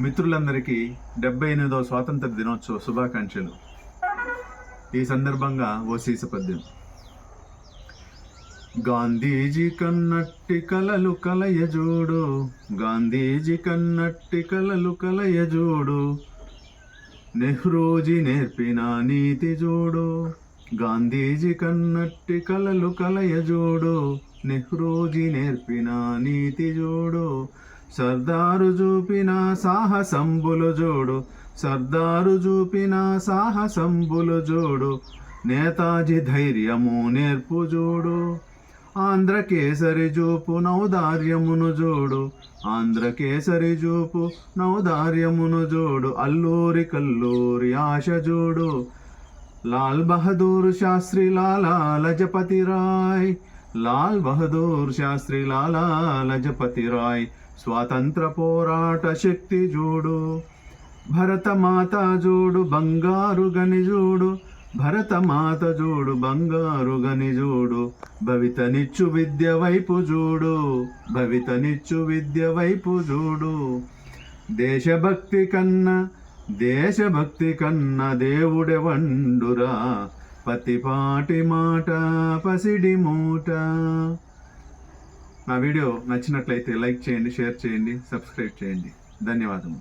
మిత్రులందరికీ డెబ్బై ఎనిమిదవ స్వాతంత్ర దినోత్సవ శుభాకాంక్షలు. ఈ సందర్భంగా ఓ సీస పద్యం. గాంధీజీ కన్నట్టి కలలు కలయజోడు గాంధీజీ కన్నట్టి కలలు కలయజోడు నెహ్రూజీ నేర్పిన నీతి జోడు గాంధీజీ కన్నట్టి కలలు కలయజోడు నెహ్రూజీ నేర్పిన నీతి జోడు సర్దారు చూపిన సాహసంబులు జోడు సర్దారు చూపిన సాహసంబులు జోడు నేతాజీ ధైర్యము నేర్పు జోడు. ఆంధ్రకేసరి జూపు నౌదార్యమును జోడు ఆంధ్రకేసరి జూపు నౌదార్యమును జోడు అల్లూరి కల్లూరి ఆశ జోడు. లాల్ బహదూర్ శాస్త్రి లాలా లజపతి రాయ్ లాల్ బహదూర్ శాస్త్రి లాలా లజపతి రాయ్ స్వాతంత్ర పోరాట శక్తి జోడు. భరతమాత జోడు బంగారు గని జోడు. భరతమాత జోడు బంగారు గని జోడు. భవితనిచ్చు విద్య వైపు జోడు. భవితనిచ్చు విద్య వైపు జోడు. దేశభక్తి కన్నా దేశభక్తి కన్నా దేవుడెవండురా? పతిపాటి మాట పసిడి మూట. నా వీడియో నచ్చినట్లయితే లైక్ చేయండి షేర్ చేయండి సబ్స్క్రైబ్ చేయండి. ధన్యవాదము